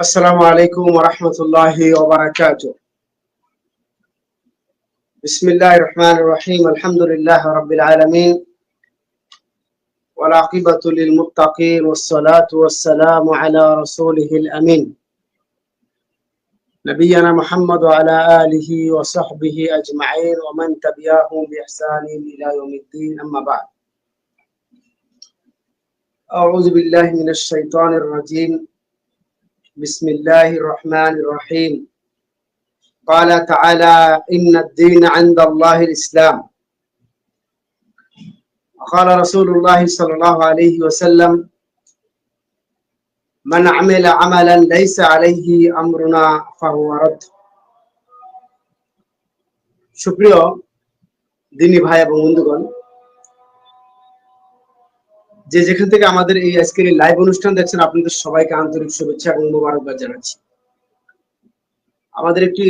السلام عليكم ورحمة الله وبركاته. بسم الله الرحمن الرحيم. الحمد لله رب العالمين. والعاقبة للمتقين والصلاة والسلام على رسوله الأمين. نبينا محمد وعلى آله وصحبه أجمعين ومن تبعهم بإحسان إلى يوم الدين. أما بعد. أعوذ بالله من الشيطان الرجيم. بسم الله الرحمن الرحيم قال تعالى إن الدين عند الله الإسلام وقال رسول الله صلى الله عليه وسلم من عمل عملا ليس عليه أمرنا فهو رد সুপ্রিয় দিনী ভাই এবং বন্ধুগণ যে যেখান থেকে আমাদের এই আজকের এই লাইভ অনুষ্ঠান দেখছেন, আপনাদের সবাইকে আন্তরিক শুভেচ্ছা এবং মোবারকবাদ জানাচ্ছি। আমাদের একটি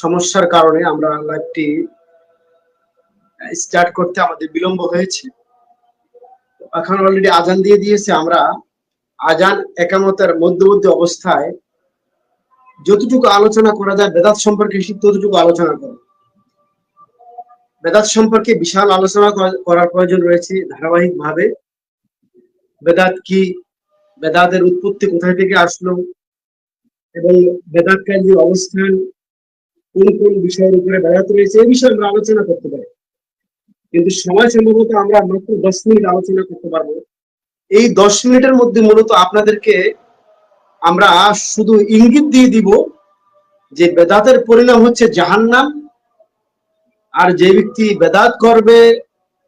সমস্যার কারণে আমরা লাইভটি স্টার্ট করতে আমাদের বিলম্ব হয়েছে। এখন অলরেডি আজান দিয়ে দিয়েছে আমরা। আজান একামতের মধ্যবর্তী অবস্থায় যতটুকু আলোচনা করা যায়, বেদাত সম্পর্কে ততটুকু আলোচনা করব। বেদাত সম্পর্কে বিশাল আলোচনা করার প্রয়োজন রয়েছে ধারাবাহিক ভাবে বেদাত কি? বেদাতের উৎপত্তি কোথায় থেকে আসলো? এবং বেদাতকারী অবস্থান, কোন কোন বিষয়ের উপরে বেদাত রয়েছে এই বিষয়ে আমরা আলোচনা করতে পারি। কিন্তু সময় সম্ভবত আমরা মাত্র দশ মিনিট আলোচনা করতে পারব। এই দশ মিনিটের মধ্যে মূলত আপনাদেরকে আমরা শুধু ইঙ্গিত দিয়ে দিব যে বেদাতের পরিণাম হচ্ছে জাহান্নাম, আর যে ব্যক্তি বেদাত করবে,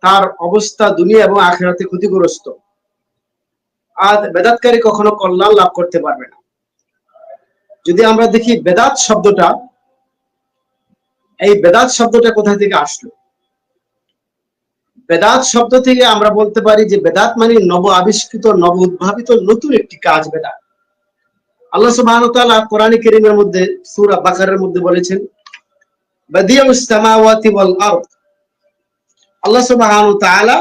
তার অবস্থা দুনিয়া এবং আখেরাতে ক্ষতিগ্রস্ত। আর বেদাতকারী কখনো কল্যাণ লাভ করতে পারবে না। যদি আমরা দেখি বেদাত শব্দটা, এই বেদাত শব্দটা কোথায় থেকে আসলো? বেদাত শব্দ থেকে আমরা বলতে পারি যে বেদাত মানে নব আবিষ্কৃত, নব উদ্ভাবিত নতুন একটি কাজ বেদাত। আল্লাহ তাআলা কোরআনে কারীমের মধ্যে, সূরা বাকারের মধ্যে বলেছেন বাদিয়াউস সামাওয়াতি ওয়াল আল্লাহ তাআলা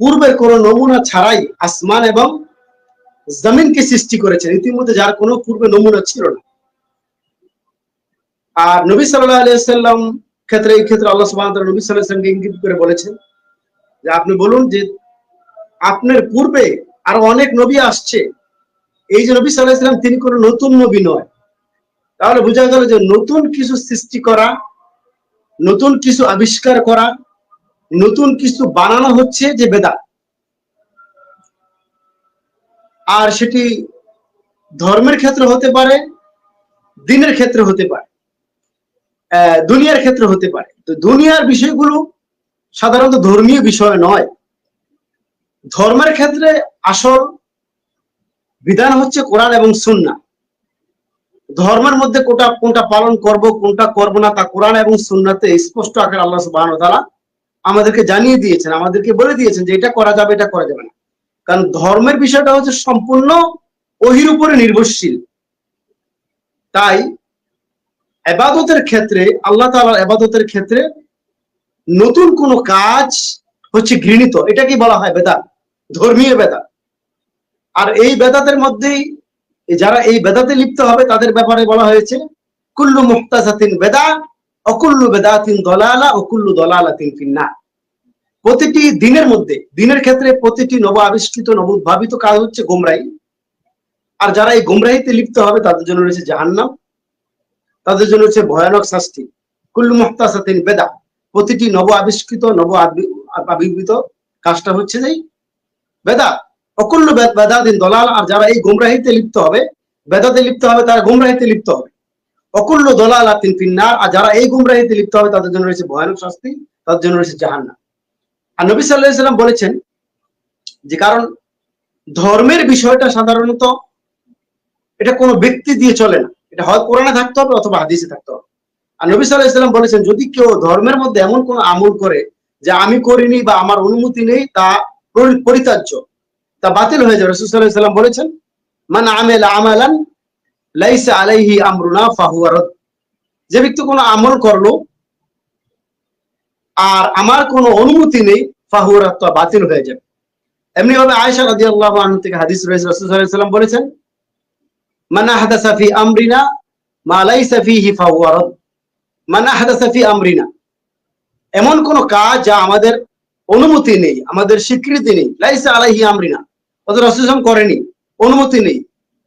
পূর্বের কোন নমুনা ছাড়াই আসমান এবং জমিনকে সৃষ্টি করেছেন। ইতিমধ্যে যার কোনো পূর্বে নমুনা ছিল না। আর নবী সাল্লাহ আলিয়াল্লাম ক্ষেত্রে এই ক্ষেত্রে আল্লাহ সুবাহ নবী সাল্লাহামকে ইঙ্গিত করে বলেছেন যে আপনি বলুন যে আপনার পূর্বে আরও অনেক নবী আসছে। এই যে নবী সাল্লাহাম তিনি কোনো নতুন নবী নয়। তাহলে বোঝা গেল যে নতুন কিছু সৃষ্টি করা, নতুন কিছু আবিষ্কার করা নতুন কিছু বানানো হচ্ছে যে বেদা আর সেটি ধর্মের ক্ষেত্রে হতে পারে, দিনের ক্ষেত্রে হতে পারে দুনিয়ার ক্ষেত্রে হতে পারে। তো দুনিয়ার বিষয়গুলো সাধারণত ধর্মীয় বিষয় নয়। ধর্মের ক্ষেত্রে আসল বিধান হচ্ছে কোরআন এবং সুন্না ধর্মের মধ্যে কোটা, কোনটা পালন করব, কোনটা করব না তা কোরআন এবং সুন্নাতে স্পষ্ট আকার আল্লাহ সুবাহ তারা আমাদেরকে জানিয়ে দিয়েছেন, আমাদেরকে বলে দিয়েছেন যে এটা করা যাবে, এটা করা যাবে না। কারণ ধর্মের বিষয়টা হচ্ছে সম্পূর্ণ ওহির উপরে নির্ভরশীল। তাই এবাদতের ক্ষেত্রে, আল্লাহ তালার এবাদতের ক্ষেত্রে নতুন কোন কাজ হচ্ছে ঘৃণিত। এটাকে বলা হয় বেদাত, ধর্মীয় বেদাত। আর এই বেদাতের মধ্যেই যারা এই বেদাতে লিপ্ত হবে, তাদের ব্যাপারে বলা হয়েছে, কুল্লু মুক্তাজাতিন বেদা অকুল্লু বেদাতিন দলালা, অকুল্লু দলালাতিন ফিন্না প্রতিটি দিনের মধ্যে, দিনের ক্ষেত্রে প্রতিটি নব আবিষ্কৃত নব উদ্ভাবিত কাজ হচ্ছে গোমরাই আর যারা এই গোমরাহিতে লিপ্ত হবে, তাদের জন্য রয়েছে জাহান্নাম, তাদের জন্য হচ্ছে ভয়ানক শাস্তি। কুল্লু মুক্তাসাতিন বেদা, প্রতিটি নব আবিষ্কৃত নব আবির্ভূত কাজটা হচ্ছে যে বেদা। অকুল্লু বেদাদিন দলাল, আর যারা এই গোমরাহিতে লিপ্ত হবে, বেদাতে লিপ্ত হবে, তারা গোমরাহিতে লিপ্ত হবে। অকুল্ল দলাল আতিন ফিন্নার, আর যারা এই গুমরাহিতে লিপ্ত হবে, তাদের জন্য রয়েছে ভয়ানক শাস্তি, তাদের জন্য রয়েছে জাহান্না আর নবী সাল্লাহ সাল্লাম বলেছেন যে, কারণ ধর্মের বিষয়টা সাধারণত এটা কোনো ব্যক্তি দিয়ে চলে না। এটা হয় কোরআনে থাকতে হবে অথবা হাদিসে থাকতে হবে। আর নবী সাল্লাহ সাল্লাম বলেছেন, যদি কেউ ধর্মের মধ্যে এমন কোন আমল করে যে, আমি করিনি বা আমার অনুমতি নেই, তা পরিত্যাজ্য, তা বাতিল হয়ে যাবে রসুল সাল্লাহ সাল্লাম বলেছেন, মান আমেল আমালান লাইসা আলাইহি আমরুনা যে ব্যক্তি কোনো আমল করল আর আমার কোনো অনুমতি নেই ফাহুয়ারত বাতিল হয়ে যাবে। এমনি ভাবে আনহা থেকে হাদিস রয়েছে, রাসূল বলেছেন, মান আহদাসা ফি আমরিনা মা লাইসা আমরিনা। এমন কোন কাজ যা আমাদের অনুমতি নেই, আমাদের স্বীকৃতি নেই, লাইসা আলাইহি আমরিনা। অত রসুলাম করেনি, অনুমতি নেই।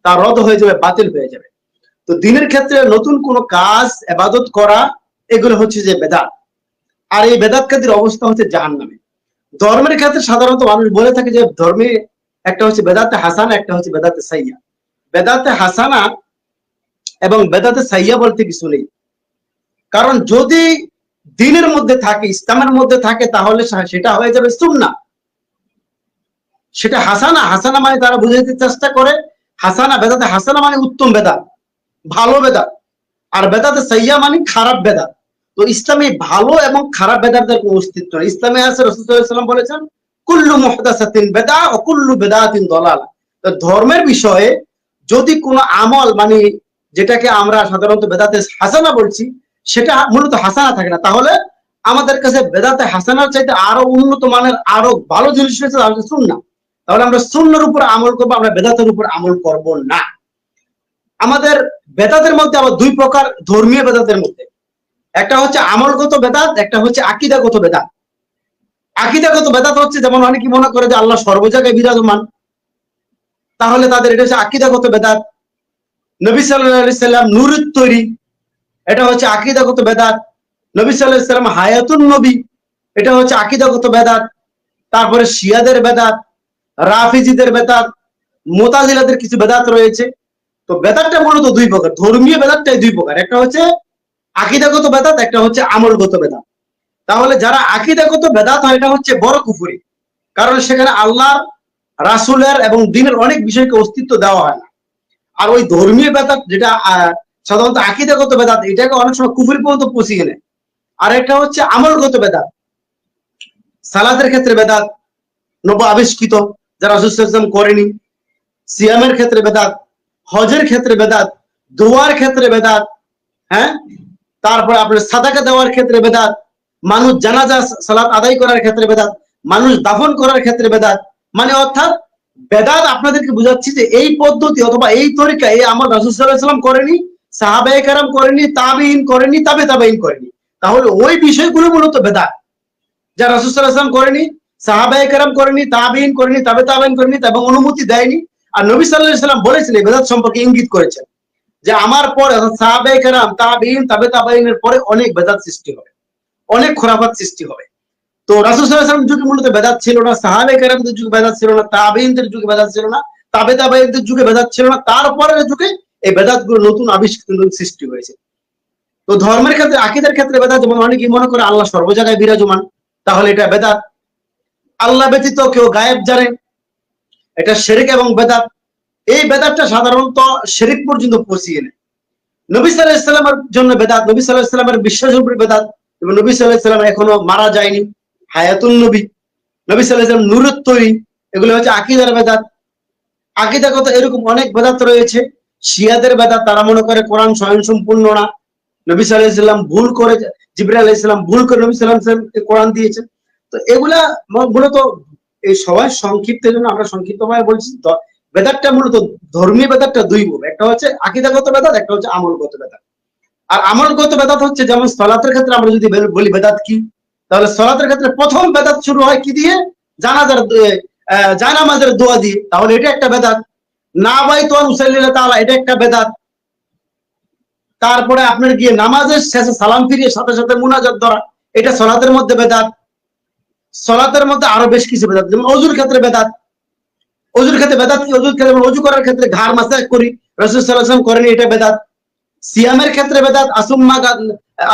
তা রদ হয়ে যাবে, বাতিল হয়ে যাবে। তো দিনের ক্ষেত্রে নতুন কোন কাজ এবাদত করা, এগুলো হচ্ছে যে বেদাত। আর এই বেদাত কাজের অবস্থা হচ্ছে জাহান নামে ধর্মের ক্ষেত্রে সাধারণত মানুষ বলে থাকে যে ধর্মে একটা হচ্ছে বেদাতে হাসানা, একটা হচ্ছে বেদাতে সাইয়া। বেদাতে হাসানা এবং বেদাতে সাইয়া বলতে কিছু নেই। কারণ যদি দিনের মধ্যে থাকে, ইসলামের মধ্যে থাকে, তাহলে সেটা হয়ে যাবে সুন্না সেটা হাসানা হাসানা মানে তারা বুঝাইতে চেষ্টা করে হাসানা, বেদাতে হাসানা মানে উত্তম বেদা ভালো বেদা আর বেদাতে সাইয়া মানে খারাপ বেদা তো ইসলামে ভালো এবং খারাপ বেদাতের কোনো অস্তিত্ব নেই। ইসলামে আছে রসুলাম বলেছেন, কুল্লু মুহদাসাতিন বেদা ও কুল্লু বেদাতিন দলাল। ধর্মের বিষয়ে যদি কোনো আমল মানে যেটাকে আমরা সাধারণত বেদাতে হাসানা বলছি, সেটা মূলত হাসানা থাকে না। তাহলে আমাদের কাছে বেদাতে হাসানার চাইতে আরও উন্নত মানের, আরও ভালো জিনিস রয়েছে, তাহলে শুননা তাহলে আমরা শূন্যর উপর আমল করব, আমরা বেদাতের উপর আমল করব না। আমাদের বেদাতের মধ্যে আবার দুই প্রকার ধর্মীয় বেদাতের মধ্যে। একটা হচ্ছে আমলগত বেদাত, একটা হচ্ছে আকিদাগত বেদাত। আকিদাগত বেদাত হচ্ছে, যেমন অনেকে মনে করে যে আল্লাহ সর্বজায়গায় বিরাজমান। তাহলে তাদের এটা হচ্ছে আকিদাগত বেদাত। নবী সাল্লাহ সাল্লাম নুরুত তৈরি, এটা হচ্ছে আকিদাগত বেদাত। নবী সাল্লাহ সাল্লাম হায়াতুন নবী, এটা হচ্ছে আকিদাগত বেদাত। তারপরে শিয়াদের বেদাত রাফিজিদের বেদাত, মোতাজিলাদের কিছু বেদাত রয়েছে। তো বেদাতটা মূলত দুই প্রকার, ধর্মীয় বেদাতটাই দুই প্রকার। একটা হচ্ছে আকিদাগত বেদাত, একটা হচ্ছে আমলগত বেদাত। তাহলে যারা আকিদাগত বেদাত হয়, এটা হচ্ছে বড় কুফুরি। কারণ সেখানে আল্লাহ, রাসুলের এবং দিনের অনেক বিষয়কে অস্তিত্ব দেওয়া হয় না। আর ওই ধর্মীয় বেদাত যেটা সাধারণত আকিদাগত বেদাত, এটাকে অনেক সময় কুফুরি পর্যন্ত পৌঁছিয়ে নেয় আর একটা হচ্ছে আমলগত বেদাত। সালাদের ক্ষেত্রে বেদাত, নব আবিষ্কৃত যারা সুসাম করেনি, সিয়ামের ক্ষেত্রে বেদাত, হজের ক্ষেত্রে বেদাত, দোয়ার ক্ষেত্রে বেদাত হ্যাঁ? তারপরে আপনার সাদাকা দেওয়ার ক্ষেত্রে বেদাত, মানুষ জানাজা, সালাত আদায় করার ক্ষেত্রে বেদাত, মানুষ দাফন করার ক্ষেত্রে বেদাত। মানে অর্থাৎ বেদাত আপনাদেরকে বুঝাচ্ছি যে এই পদ্ধতি অথবা এই তরিকা এই আমার রাসুসাল্লাম করেনি সাহাবাই কারাম করেনি তাবিন করেনি, তাবে তাবেইন করেনি। তাহলে ওই বিষয়গুলো মূলত বেদাত। যা রাসুসাল্লাম করেনি সাহাবাই কারাম করেনি তাবিন করেনি, তাবে তাবেইন করেনি এবং অনুমতি দেয়নি। আর নবী সাল্লাহ সাল্লাম বলেছেন, এই বেদাত সম্পর্কে ইঙ্গিত করেছেন, যে আমার পরে সাহাবাই কারাম তাবিন তাবে তাবাইনের পরে অনেক বেদাত সৃষ্টি হবে, অনেক খোরাফাত সৃষ্টি হবে। তো রাসুল সাল্লাম যুগে মূলত বেদাত ছিল না সাহাবে কারামদের যুগে বেদাত ছিল না তাবিনদের যুগে বেদাত ছিল না, তাবে তাবাইনদের যুগে বেদাত ছিল না, তারপরের যুগে এই বেদাতগুলো নতুন আবিষ্কৃত সৃষ্টি হয়েছে। তো ধর্মের ক্ষেত্রে, আকিদের ক্ষেত্রে বেদাত যেমন অনেকেই মনে করে, আল্লাহ সর্ব জায়গায় বিরাজমান, তাহলে এটা বেদাত। আল্লাহ ব্যতীত কেউ গায়েব জানে। এটা শেরিক এবং বেদাত। এই বেদাতটা সাধারণত শেরিক পর্যন্ত পৌঁছিয়ে নেয়। নবী সাল্লাহ ইসলামের জন্য বেদাত, নবী সাল্লাহ ইসলামের বিশ্বাসের উপরে বেদাত, এবং নবী সাল্লাহ ইসলাম এখনও মারা যায়নি। হায়াতুল নবী। নবী সাল্লাহ ইসলাম নুরুত তৈরি। এগুলো হচ্ছে আকিদার বেদাত। আকিদা কথা এরকম অনেক বেদাত রয়েছে। শিয়াদের বেদাত তারা মনে করে কোরআন স্বয়ং সম্পূর্ণ না। নবী সাল্লাহ ইসলাম ভুল করে জিবরা আলাহ ইসলাম ভুল করে নবী সাল্লাহ কোরআন দিয়েছেন। তো এগুলা মূলত এই সবাই সংক্ষিপ্তের জন্য আমরা সংক্ষিপ্তভাবে বলছি। বেদাতটা মূলত ধর্মীয় বেদাতটা দুই গুণ। একটা হচ্ছে আকিদাগত বেদাত, একটা হচ্ছে আমলগত বেদাত। আর আমলগত বেদাত হচ্ছে যেমন সলাতের ক্ষেত্রে আমরা যদি বলি বেদাত কি, তাহলে সলাতের ক্ষেত্রে প্রথম বেদাত শুরু হয় কি দিয়ে? জানাজার জায়নামাজের দোয়া দিয়ে। তাহলে এটা একটা বেদাত। না বাই তো উসাইল্লা তাআলা, এটা একটা বেদাত। তারপরে আপনার গিয়ে নামাজের শেষে সালাম ফিরিয়ে সাথে সাথে মুনাজাত ধরা, এটা সলাতের মধ্যে বেদাত। সলাতের মধ্যে আরও বেশ কিছু বেদাত, যেমন অজুর ক্ষেত্রে বেদাত। অজুর ক্ষেত্রে বেদাত কি? অজুর ক্ষেত্রে অজু করার ক্ষেত্রে ঘাড় মাসাজ করি, রসুল সাল্লাম করেনি এটা বেদাত। সিয়ামের ক্ষেত্রে বেদাত আসুম্মা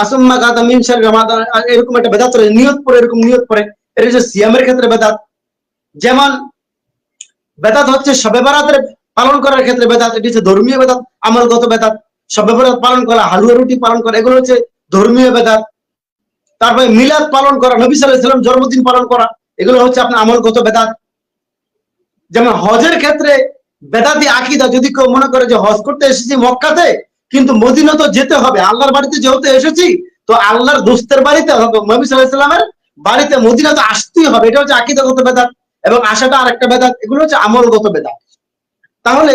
আসুম্মা গাদা মিনসার রামাদান এরকম একটা বেদাত রয়েছে নিয়ত পরে এরকম নিয়ত পরে এটা হচ্ছে সিয়ামের ক্ষেত্রে বেদাত। যেমন বেদাত হচ্ছে সবে বরাতের পালন করার ক্ষেত্রে বেদাত, এটি হচ্ছে ধর্মীয় বেদাত, আমলগত বেদাত। সবে বরাত পালন করা, হালুয়া রুটি পালন করা, এগুলো হচ্ছে ধর্মীয় বেদাত। তারপরে মিলাদ পালন করা, নবী সাল্লাম জন্মদিন পালন করা, এগুলো হচ্ছে আপনার আমলগত বেদাত। যেমন হজের ক্ষেত্রে বেদাতি আকিদা যদি কেউ মনে করে যে হজ করতে এসেছি মক্কাতে, কিন্তু মদিনা তো যেতে হবে, আল্লাহর বাড়িতে যেহেতু এসেছি, তো আল্লাহর দোস্তের বাড়িতে হবে, নবী সাল্লামের বাড়িতে মদিনা তো আসতেই হবে, এটা হচ্ছে আকিদাগত বেদাত এবং আশাটা আর একটা বেদাত, এগুলো হচ্ছে আমলগত বেদাত। তাহলে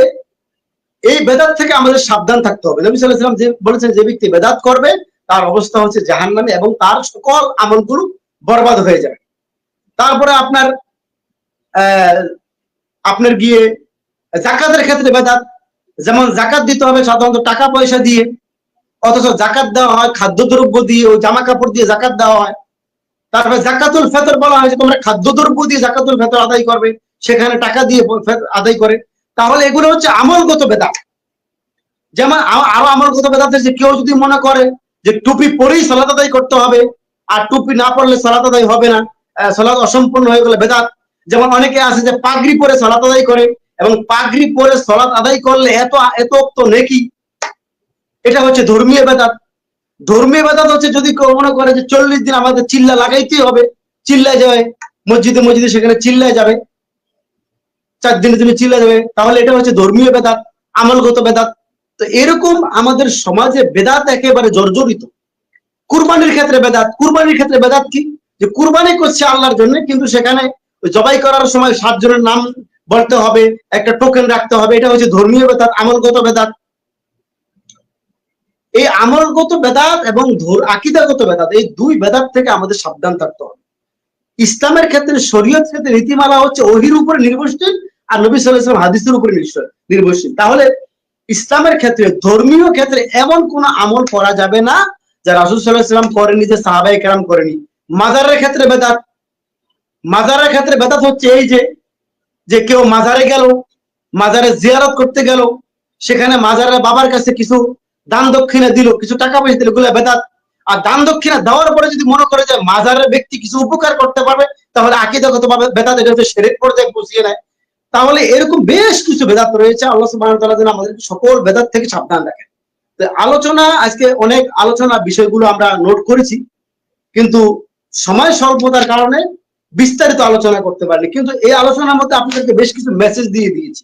এই বেদাত থেকে আমাদের সাবধান থাকতে হবে। নবী আলাইহি যে বলেছেন যে ব্যক্তি বেদাত করবে তার অবস্থা হচ্ছে জাহান্নামে এবং তার সকল আমলগুলো বরবাদ হয়ে যাবে। তারপরে আপনার আপনার গিয়ে জাকাতের ক্ষেত্রে বেদাত, যেমন জাকাত দিতে হবে সাধারণত টাকা পয়সা দিয়ে, অথচ জাকাত দেওয়া হয় খাদ্যদ্রব্য দিয়ে ওই জামা কাপড় দিয়ে জাকাত দেওয়া হয়। তারপরে জাকাতুল ফেতর বলা হয় যে তোমরা খাদ্যদ্রব্য দিয়ে জাকাতুল ফেতর আদায় করবে, সেখানে টাকা দিয়ে আদায় করে। তাহলে এগুলো হচ্ছে আমলগত বেদাত। যেমন আরও আমলগত বেদাত যে কেউ যদি মনে করে যে টুপি পরেই সালাত আদায় করতে হবে, আর টুপি না পড়লে সালাত আদায় হবে না। সালাত অসম্পূর্ণ হয়ে গেলে বেদাত। যেমন অনেকে আছে যে পাগড়ি পরে সালাত আদায় করে, এবং পাগড়ি পরে সালাত আদায় করলে এত এত তো নেকি? এটা হচ্ছে ধর্মীয় বেদাত। ধর্মীয় বেদাত হচ্ছে যদি কেউ মনে করে যে চল্লিশ দিন আমাদের চিল্লা লাগাইতেই হবে, চিল্লায় যাবে, মসজিদে মসজিদে সেখানে চিল্লায় যাবে, চার দিনে তুমি চিল্লা যাবে, তাহলে এটা হচ্ছে ধর্মীয় বেদাত, আমলগত বেদাত। তো এরকম আমাদের সমাজে বেদাত একেবারে জর্জরিত। কুরবানির ক্ষেত্রে বেদাত। কুরবানির ক্ষেত্রে বেদাত কি? যে কুরবানি করছে আল্লাহর জন্য, কিন্তু সেখানে জবাই করার সময় সাতজনের নাম বলতে হবে, একটা টোকেন রাখতে হবে, এটা হচ্ছে ধর্মীয় বেদাত, আমলগত বেদাত। এই আমলগত বেদাত এবং আকিদাগত বেদাত, এই দুই বেদাত থেকে আমাদের সাবধান থাকতে হবে। ইসলামের ক্ষেত্রে শরীয়ত ক্ষেত্রে নীতিমালা হচ্ছে ওহির উপরে নির্ভরশীল আর নবী ওয়াসাল্লাম হাদিসের উপরে নির্ভরশীল। তাহলে ইসলামের ক্ষেত্রে, ধর্মীয় ক্ষেত্রে এমন কোন আমল করা যাবে না যা রাসূল সাল্লাল্লাহু আলাইহি করেনি যে সাহাবায়ে কেরাম করেনি মাজারের ক্ষেত্রে বেদাত। মাজারের ক্ষেত্রে বেদাত হচ্ছে এই যে যে কেউ মাজারে গেল, মাজারে জিয়ারত করতে গেল, সেখানে মাজারের বাবার কাছে কিছু দান দক্ষিণা দিল, কিছু টাকা পয়সা দিল, এগুলো বেদাত। আর দান দক্ষিণা দেওয়ার পরে যদি মনে করে যে মাজারের ব্যক্তি কিছু উপকার করতে পারবে, তাহলে আকিদাগত ভাবে বেদাত এটা হচ্ছে শেরেক পর্যায়ে পৌঁছিয়ে নেয়। তাহলে এরকম বেশ কিছু বেদাত রয়েছে। আল্লাহ ওয়া যেন আমাদের সকল বেদাত থেকে সাবধান রাখেন। আলোচনা, আজকে অনেক আলোচনা বিষয়গুলো আমরা নোট করেছি, কিন্তু সময় স্বল্পতার কারণে বিস্তারিত আলোচনা করতে পারিনি। কিন্তু এই আলোচনার মধ্যে আপনাদেরকে বেশ কিছু মেসেজ দিয়ে দিয়েছি।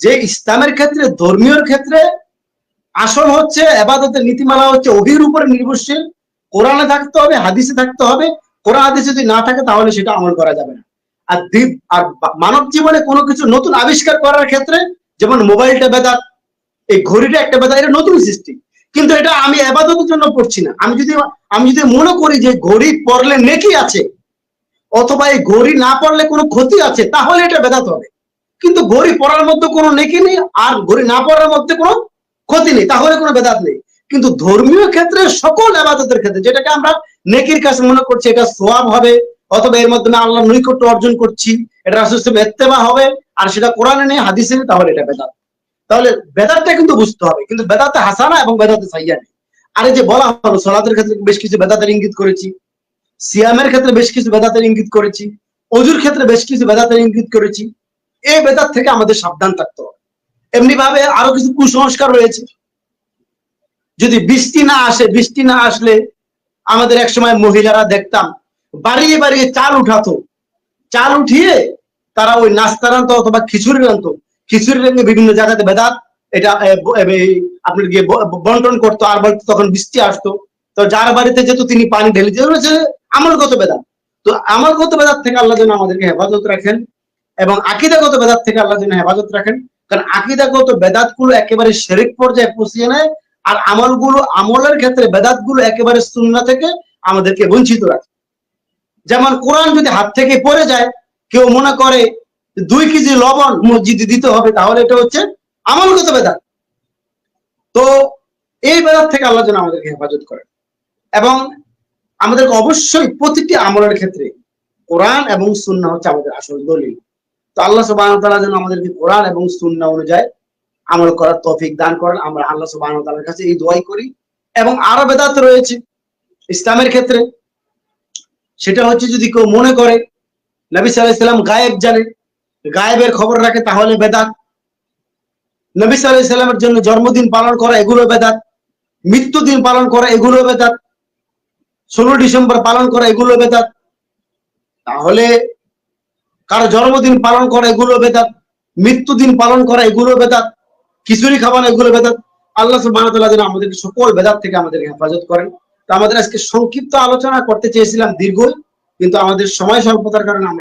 যে ইসলামের ক্ষেত্রে, ধর্মীয় ক্ষেত্রে আসল হচ্ছে এবাদতের নীতিমালা হচ্ছে অভির উপরে নির্ভরশীল। কোরআনে থাকতে হবে, হাদিসে থাকতে হবে। কোরআন হাদিসে যদি না থাকে, তাহলে সেটা আমল করা যাবে না। আর আর মানব জীবনে কোনো কিছু নতুন আবিষ্কার করার ক্ষেত্রে যেমন মোবাইলটা বেদাত, এই ঘড়িটা একটা বেদাত, এটা নতুন সৃষ্টি। কিন্তু এটা আমি এবাদতের জন্য পড়ছি না। আমি যদি আমি যদি মনে করি যে ঘড়ি পড়লে নেকি আছে, অথবা এই ঘড়ি না পড়লে কোনো ক্ষতি আছে, তাহলে এটা বেদাত হবে। কিন্তু ঘড়ি পড়ার মধ্যে কোনো নেকি নেই, আর ঘড়ি না পড়ার মধ্যে কোনো ক্ষতি নেই, তাহলে কোনো বেদাত নেই। কিন্তু ধর্মীয় ক্ষেত্রে সকল আবাদতের ক্ষেত্রে, যেটাকে আমরা নেকির কাছে মনে করছি, এটা সোয়াব হবে অথবা এর মাধ্যমে আল্লাহ নৈকট্য অর্জন করছি, এটা রাসূল এত্তেবা হবে, আর সেটা কোরআনে নেই, হাদিসে নেই, তাহলে এটা বেদাত। তাহলে বেদাতটা কিন্তু বুঝতে হবে, কিন্তু বেদাতে হাসানা এবং বেদাতে সাইয়া নেই। আর যে বলা হলো, সলাতের ক্ষেত্রে বেশ কিছু বেদাতের ইঙ্গিত করেছি, সিয়ামের ক্ষেত্রে বেশ কিছু বেদাতের ইঙ্গিত করেছি, অজুর ক্ষেত্রে বেশ কিছু বেদাতের ইঙ্গিত করেছি, এই বেদাত থেকে আমাদের সাবধান থাকতে হবে। এমনি ভাবে আরও কিছু কুসংস্কার রয়েছে। যদি বৃষ্টি না আসে, বৃষ্টি না আসলে আমাদের একসময় মহিলারা দেখতাম বাড়িয়ে বাড়িয়ে চাল উঠাতো। চাল উঠিয়ে তারা ওই নাস্তা রান্তো অথবা খিচুড়ি রান্তো খিচুড়ি রেখে বিভিন্ন জায়গাতে বেদাত এটা আপনার গিয়ে বন্টন করতো, আর বাড়িতে তখন বৃষ্টি আসতো। তো যার বাড়িতে যেত তিনি পানি ঢেলে হচ্ছে আমলগত বেদাত তো আমলগত বেদাত থেকে আল্লাহ যেন আমাদেরকে হেফাজত রাখেন এবং আকিদাগত বেদাত থেকে আল্লাহ যেন হেফাজত রাখেন। কারণ আকিদাগত বেদাতগুলো একেবারে শেরিক পর্যায়ে পৌঁছিয়ে নেয়, আর আমলগুলো আমলের ক্ষেত্রে বেদাতগুলো একেবারে সুন্না থেকে আমাদেরকে বঞ্চিত রাখে। যেমন কোরআন যদি হাত থেকে পড়ে যায়, কেউ মনে করে দুই কেজি লবণ মসজিদে দিতে হবে, তাহলে এটা হচ্ছে আমলগত বেদাত। তো এই বেদাত থেকে আল্লাহ যেন আমাদেরকে হেফাজত করেন। এবং আমাদেরকে অবশ্যই প্রতিটি আমলের ক্ষেত্রে কোরআন এবং সুন্না হচ্ছে আমাদের আসল দলিল। তো আল্লাহ সুবহানাহু ওয়া তাআলা যেন আমাদেরকে কোরআন এবং সুন্না অনুযায়ী আমল করার তৌফিক দান করেন। আমরা আল্লাহ সুবহানাহু ওয়া তাআলার কাছে এই দোয়াই করি। এবং আরও বেদাত রয়েছে ইসলামের ক্ষেত্রে। সেটা হচ্ছে যদি কেউ মনে করে, নবী আলাইহি সাল্লাম গায়েব জানে, গায়েবের খবর রাখে তাহলে বেদাত। নবী আলাইহি সাল্লামের জন্য জন্মদিন পালন করা এগুলো বেদাত, মৃত্যুদিন পালন করা এগুলো বেদাত, ষোলো ডিসেম্বর পালন করা এগুলো বেদাত। তাহলে কারও জন্মদিন পালন করা এগুলো বেদাত, মৃত্যুদিন পালন করা এগুলো বেদাত, খিচুড়ি খাওয়ানো এগুলো বেদাত। আল্লাহ তাআলা আমাদেরকে সকল বেদাত থেকে আমাদেরকে হেফাজত করেন। আমাদের আজকে সংক্ষিপ্ত আলোচনা করতে চেয়েছিলাম দীর্ঘ কিন্তু আমাদের সময় স্বল্পতার কারণে